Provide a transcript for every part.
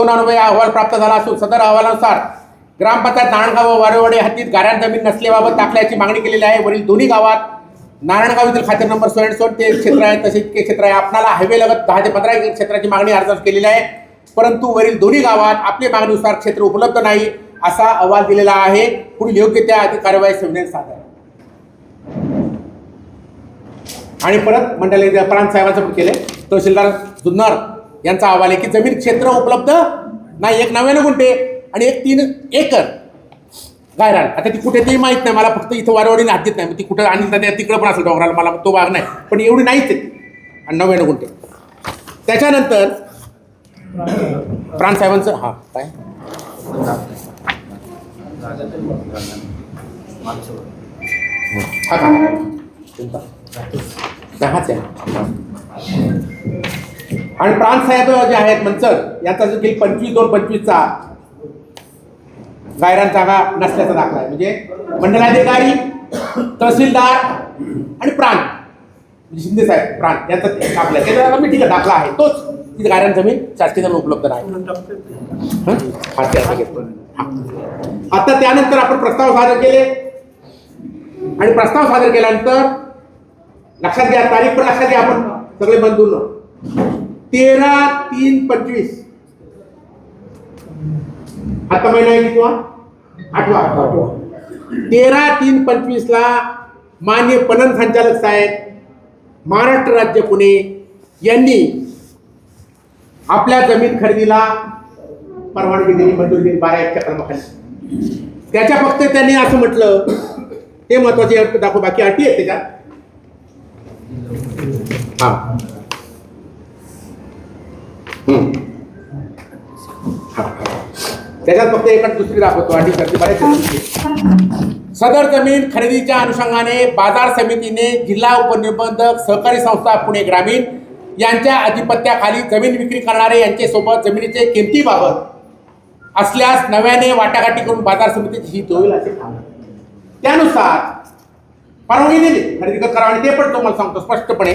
दोन अहवाल प्राप्त झाला असून सदर अहवालानुसार ग्रामपंचायत नारायणगाव व वारेवाडी हद्दीत गाऱ्यान जमीन नसल्याबाबत दाखल्याची मागणी केलेली आहे. वरील दोन्ही गावात नारायणगाव येथील खाते नंबर सोळा सोड ते क्षेत्र आहे. तसे इतके क्षेत्र आहे. आपणाला हायवे लगत दहा ते पंधरा क्षेत्राची मागणी अर्ज केलेली आहे. परंतु वरील दोन्ही गावात आपल्या मागणीनुसार क्षेत्र उपलब्ध नाही असा अहवाल दिलेला आहे. पुढील योग्य त्या आधी कार्यवाही संविधान सादर. आणि परत मंडळी परांत साहेबांचं पण केले तहसीलदार जुन्नर यांचा अहवाल आहे की जमीन क्षेत्र उपलब्ध नाही. एक नव्याण्णव गुंठे आणि एक तीन एकर गायरान. आता ती कुठे ते माहीत नाही. मला फक्त इथं वारवाडीने हात देत नाही. मग ती कुठं आणि त्या तिकडं पण असेल डोंगराला. मला तो भाग नाही. पण एवढी नाहीच आहे. आणि नव्याण्णव गुंठे. त्याच्यानंतर प्राणसाहेबांचं हां काय? हा का? हाच आहे. आणि प्राण साहेब जे आहेत मंचर यांचा जो गेली पंचवीस दोन पंचवीसचा गायरान जागा नसल्याचा दाखला आहे. म्हणजे मंडलाधिकारी तहसीलदार आणि प्राण. म्हणजे शिंदे साहेब प्राण यांचा दाखला आहे. त्याचा मी ठीक आहे दाखला आहे. तोच तिथे गायरान जमीन शासकीय जमीन उपलब्ध नाही. आता त्यानंतर आपण प्रस्ताव सादर केले. आणि प्रस्ताव सादर केल्यानंतर लक्षात घ्या तारीख पण लक्षात घ्या आपण. सगळे बंधून. तेरा तीन पंचवीस. आता महिना आहे किंवा आठवा आठवा तेरा तीन पंचवीस ला मान्य पणन संचालक साहेब महाराष्ट्र राज्य पुणे यांनी आपल्या जमीन खरेदीला परवानगी दिली मंजूर दिली बारा एकच्या कलमाखाली त्याच्या फक्त त्यांनी असं म्हटलं ते महत्त्वाचे दाखव बाकी अटी आहेत त्याच्यात हा हम्म. हा. त्याच्यात फक्त एकच दुसरी दाखवतो आणि बऱ्याच सदर जमीन खरेदीच्या अनुषंगाने बाजार समितीने जिल्हा उपनिबंधक सहकारी संस्था पुणे ग्रामीण यांच्या अधिपत्याखाली जमीन विक्री करणारे यांच्यासोबत जमिनीचे किमतीबाबत असल्यास नव्याने वाटाघाटी करून बाजार समितीची हित होईल असे त्यानुसार परवानगी दिली खरेदी करा आणि ते पण तुम्हाला सांगतो स्पष्टपणे.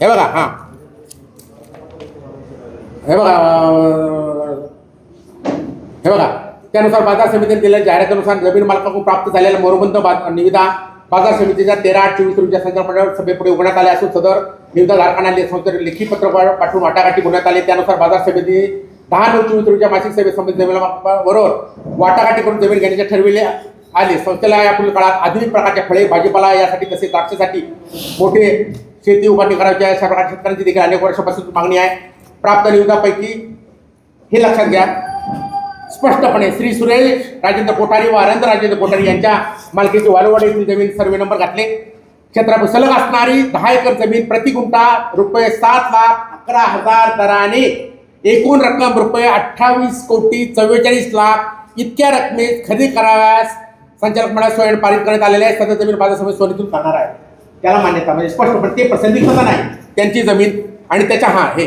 हे बघा हां. हे बघा हे बघा त्यानुसार बाजार समितीने दिलेल्या जाहिरातीनुसार जमीन मालकाकडून प्राप्त झालेल्या मोरबंद निविदा बाजार समितीच्या तेरा आठ चोवीस रोजीच्या संदर्भात सभेपुढे उघडण्यात आल्या असून सदर निविदा धारकांना ले- संस्थेने लेखी पत्र पाठवून वाटाघाटी घेण्यात आली. त्यानुसार बाजार समिती दहा नऊ चोवीस रोजीच्या मासिक सभेत संबंधित जमिनीबरोबर वाटाघाटी करून जमीन घेण्याचे ठरविले आले. संस्थेला यापुढील काळात आधुनिक प्रकारच्या फळे भाजीपाला यासाठी तसेच द्राक्षासाठी मोठे शेती उभारणी करायची आहे. अशा प्रकारच्या शेतकऱ्यांची देखील अनेक वर्षापासून मागणी आहे. प्राप्त निविदापैकी हे लक्षात घ्या. स्पष्टपणे श्री सुरेश राजेंद्र कोठारी व आनंद राजेंद्र कोठारी यांच्या मालकीची वालवाड येथील जमीन सर्वे नंबर घातले. क्षेत्रात सलग असणारी दहा एकर जमीन प्रति गुंठा रुपये सात लाख अकरा हजार दराने एकूण रक्कम रुपये अठ्ठावीस कोटी चव्वेचाळीस लाख इतक्या रकमेत खरेदी कराव्यास संचालक मंडळ स्वयं पारित करण्यात आलेले आहे सदर जमीन बाजार समिती सोनीतून करणार आहे. त्याला मान्यता म्हणजे स्पष्टपणे ते प्रसंगिकता नाही. त्यांची जमीन आणि त्याच्या हा हे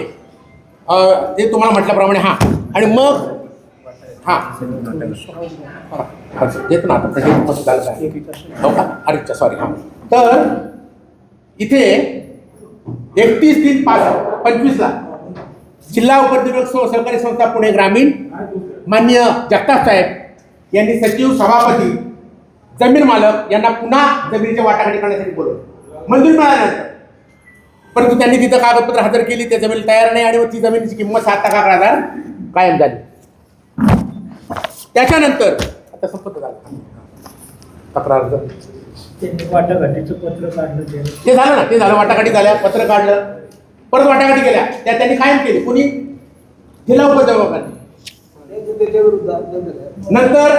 ते तुम्हाला म्हटल्याप्रमाणे हा. आणि मग हां. हा, देतो ना आता प्रश्न कसं झालं काय हो का? अरे सॉरी हा. तर इथे एकतीस तीन पाच पंचवीसला जिल्हा उपनिबंधक सहकारी संस्था पुणे ग्रामीण मान्य जगताप साहेब यांनी सचिव सभापती जमीन मालक यांना पुन्हा जमिनीच्या वाटाघाटी करण्यासाठी बोलवलं. मंजूर मिळाल्यानंतर. परंतु त्यांनी तिथं कागदपत्र हजर केली त्या जमीन तयार नाही आणि ती जमिनीची किंमत सात लाख हजार कायम झाली. त्याच्यानंतर आता संपत झालं. तक्रार अर्ज. त्यांनी वाटाघाटीचं पत्र काढलं ते झालं ना ते झालं. वाटाघाटी झाल्या पत्र काढलं. परत वाटाघाटी केल्या. त्या त्यांनी कायम केली. कुणी? जिल्हा उपनिबंधकांनी नंतर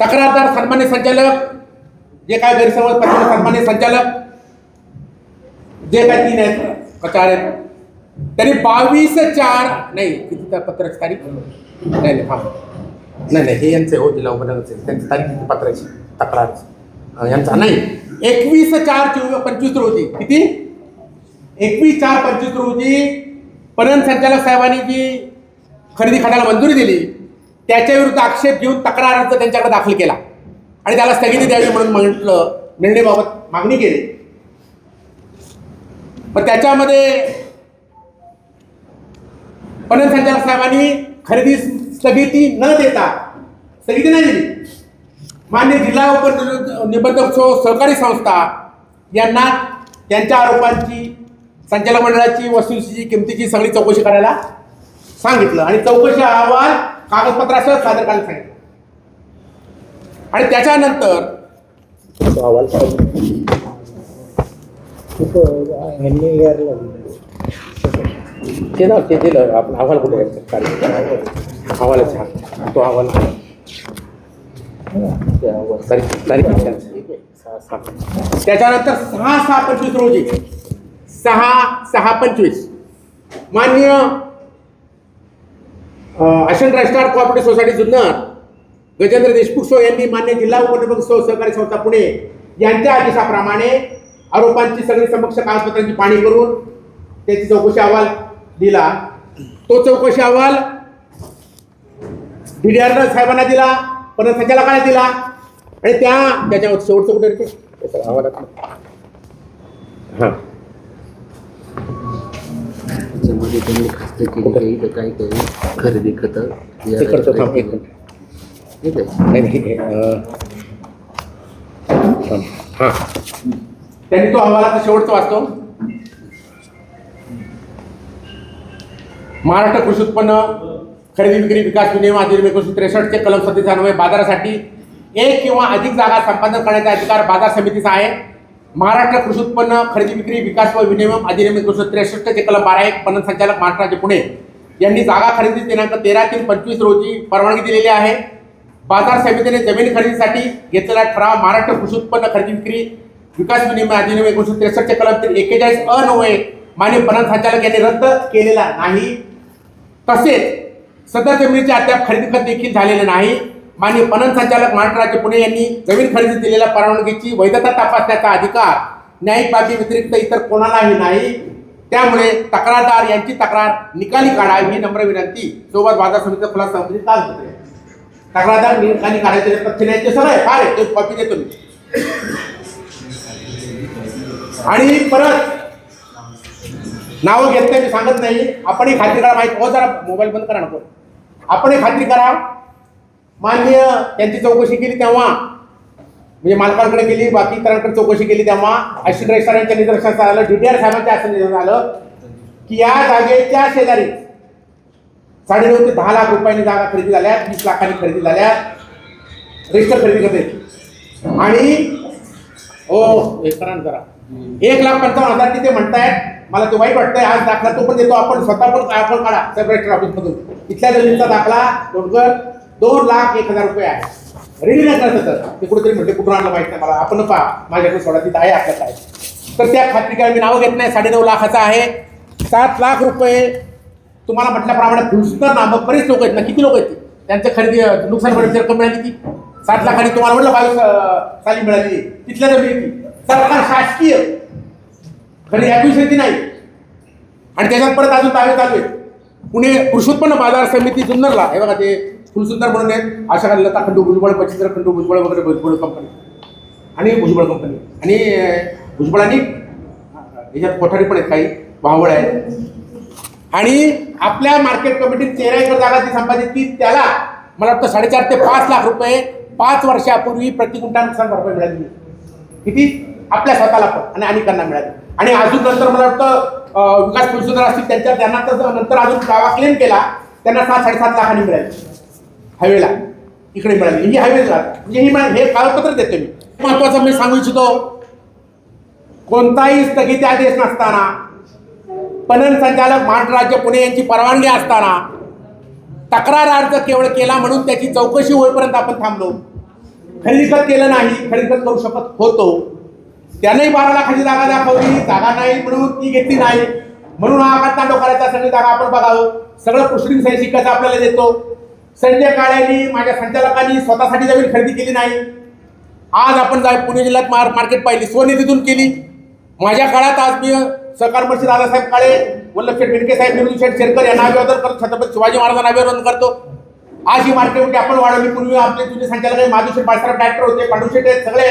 तक्रारदार सन्मान्य संचालक जे काय गैरसमज पत्र सन्मान्य संचालक जे काय तीन आहेत का चार आहेत त्यांनी बावीस चार नाही किती त्या पत्राची तारीख? नाही नाही नाही नाही हे यांचे हो जिल्हा उपनगरचे. त्यांची तारीख किती? पत्राची तक्रार यांचा नाही एकवीस चार चोवीस पंचवीस रोजी. किती? एकवीस चार पंचवीस रोजी पणन संचालक साहेबांनी जी खरेदी खड्याला मंजुरी दिली त्याच्या विरुद्ध आक्षेप घेऊन तक्रार अर्ज त्यांच्याकडे दाखल केला. आणि त्याला स्थगिती द्यावी म्हणून म्हटलं निर्णयाबाबत मागणी केली. पण त्याच्यामध्ये पणन संचालक साहेबांनी खरेदी स्थगिती न देता स्थगिती नाही दिली मान्य जिल्हा उप निबंधक सो सहकारी संस्था यांना त्यांच्या आरोपांची संचालक मंडळाची वस्तूची किमतीची सगळी चौकशी करायला सांगितलं आणि चौकशी अहवाल कागदपत्रासह सादर करायला सांगितलं आणि त्याच्यानंतर अहवाल ते ना ते दिलं आपण अहवाल कुठे आहे? अहवालच हा तो अहवाल त्याच्यानंतर सहा सहा पंचवीस रोजी. सहा सहा पंचवीस. मान्य अशन registrar cooperative society Junnar Gajendra Deshmukh so यांनी मान्य जिल्हा उपनिबंधक सो सहकारी संस्था पुणे यांच्या आदेशाप्रमाणे आरोपांची सगळी समक्ष कागदपत्रांची पाणी करून त्याची चौकशी अहवाल दिला. तो चौकशी अहवाल डी डी आर साहेबांना दिला पण संचालकाला दिला? आणि त्या त्याच्यावर शेवटचं कुठे रे ते? त्याच्या अहवालात हां. त्याच्यामध्ये त्यांनी खर्च केली काही तर काही काही खरेदी खतं ते करतो थांब एक मिनिट. ठीक आहे नाही नाही अं, थांब. हां. त्यांनी तो अहवालाचा शेवटचा वाचतो. महाराष्ट्र कृषी उत्पन्न खरेदी विक्री विकास विनियम अधिनियम एकोणीसशे त्रेसष्टचे कलम सत्तेचा बाजारासाठी एक किंवा अधिक जागा संपादन करण्याचा अधिकार बाजार समितीचा आहे. महाराष्ट्र कृषी उत्पन्न खरेदी विक्री विकास व विनियम अधिनियम एकोणीसशे त्रेसष्टचे कलम बारा एक पणन संचालक महाराष्ट्राचे पुणे यांनी जागा खरेदी दिनांक तेरा तीन पंचवीस रोजी परवानगी दिलेली आहे. बाजार समितीने जमीन खरेदीसाठी घेतलेला ठराव महाराष्ट्र कृषी उत्पन्न खरेदी विक्री विकास विनिमय अधिनियम एकोणीसशे त्रेसष्टचे कलम तीन एकेचाळीस अन्वये मान्य पणन संचालक यांनी रद्द केलेला नाही. तसेच सदर जमिनीचे अद्याप खरेदी खत देखील झालेले नाही. माननीय पणन संचालक महाराष्ट्र राज्य पुणे यांनी जमीन खरेदी दिलेल्या परवानगीची वैधता तपासण्याचा अधिकार न्यायिक बाबी व्यतिरिक्त इतर कोणालाही नाही. त्यामुळे तक्रारदार यांची तक्रार निकाली काढा ही नम्र विनंती. सोबत बाजार समितीचा खुलासा संबंधित होते. तक्रारदार निकाली काढायचे तथ्य न्यायचे सगळं. आहे फार आहे ते कॉपी देतो मी. आणि परत नावं घेत नाही मी सांगत नाही. आपणही खात्री करा माहीत हो जरा मोबाईल बंद करा नको. आपणही खात्री करा. मान्य त्यांची चौकशी केली तेव्हा. म्हणजे मालकांकडे केली बाकी इतरांकडे चौकशी केली तेव्हा. अश्विन रेस्टॉरंटच्या निदर्शनास आलं डी टी आर साहेबांच्या असं निदर्शन आलं की या जागेच्या शेजारी साडेनऊ ते दहा लाख रुपयांनी जागा खरेदी झाल्या वीस लाखांनी खरेदी झाल्या. रजिस्टर खरेदी करते. आणि हो हे करा एक लाख पंचावन्न हजार तिथे म्हणतायत? मला ते वाईट वाटतंय आज दाखला तो पण देतो आपण स्वतः पण आपण काढा सब रजिस्टर ऑफिस मधून इथल्या जमिनीचा दाखला डोंगर दोन लाख एक हजार रुपये आहे. रेडी नाही करत तर. ते कुठेतरी म्हणते कुठून आणलं माहीत नाही मला. आपण पहा माझ्याकडे सोडा तिथं आहे आपल्याकडे आहे तर त्या खात्री काय मी नावं घेत नाही साडेनऊ लाखाचा आहे. सात लाख रुपये. तुम्हाला म्हटल्याप्रमाणे फुलसुंदर नामक बरेच लोक आहेत ना किती लोक आहेत? त्यांचं खरेदी नुकसान भरपाईची रक्कम मिळाली ती सात लाखांनी तुम्हाला म्हटलं बावीस साली मिळाली. तिथल्या जमिनी सरकार शासकीय. कारण ॲक्विशन शेती नाही. आणि त्याच्यात परत अजून दावे चालू आहेत पुणे कृषी उत्पन्न बाजार समिती जुन्नरला हे बघा ते फुलसुंदर म्हणून आहेत आशा लता खंडू भुजबळ पचिंद्र खंडू भुजबळ वगैरे भुजबळ कंपनी आणि भुजबळ कंपनी आणि भुजबळ भुजबळांनी याच्यात कोठारी पण आहेत काही भावळ आहेत. आणि आपल्या मार्केट कमिटीत तेरा एकर जागा जी संपादित ती त्याला मला वाटतं साडेचार ते पाच लाख रुपये पाच वर्षापूर्वी प्रतिकुंटा नुकसान भरपाई मिळाली. किती? आपल्या स्वतःला पण आणि अनेकांना मिळाली. आणि अजून नंतर मला वाटतं विकास फुलसुंदर असतील त्यांच्या त्यांना तर नंतर अजून दावा क्लेम केला त्यांना सात साडेसात लाखांनी मिळाली. हायवेला. इकडे मिळाली. ही हायवेला. म्हणजे ही हे कागदपत्र देतो मी. महत्वाचं मी सांगू इच्छितो कोणताही स्थगिती आदेश नसताना पणन संचालक महाराष्ट्र राज्य पुणे यांची परवानगी असताना तक्रार अर्ज केवळ केला म्हणून त्याची चौकशी होईपर्यंत आपण थांबलो. खरेदी केलं नाही खरेदी करू शकत होतो. त्यानंही बारा लाखाची जागा दाखवली. जागा नाही म्हणून ती घेतली नाही. म्हणून हा आघात तांडव करायचा सगळी जागा आपण बघावं. सगळं पुष्टिंग सही शिकायचं आपल्याला देतो. संजय काळ्यांनी माझ्या संचालकांनी स्वतःसाठी जमीन खरेदी केली नाही. आज आपण जा पुणे जिल्ह्यात मार मार्केट पाहिली. स्वनिधीतून केली. माझ्या काळात आज मी सहकार मंत्री दादासाहेब काळे वल्लभशेठ बेनके साहेब निवृत्ती शेठ शेरकर यांना अभिवादन करतो. छत्रपती शिवाजी महाराजांना अभिवादन करतो. आज ही मार्केट आपण वाढवली. पूर्वी आपले जुने संचालक माधुशेठ बाळासाहेब डायरेक्टर होते. पांडुशेठ सगळे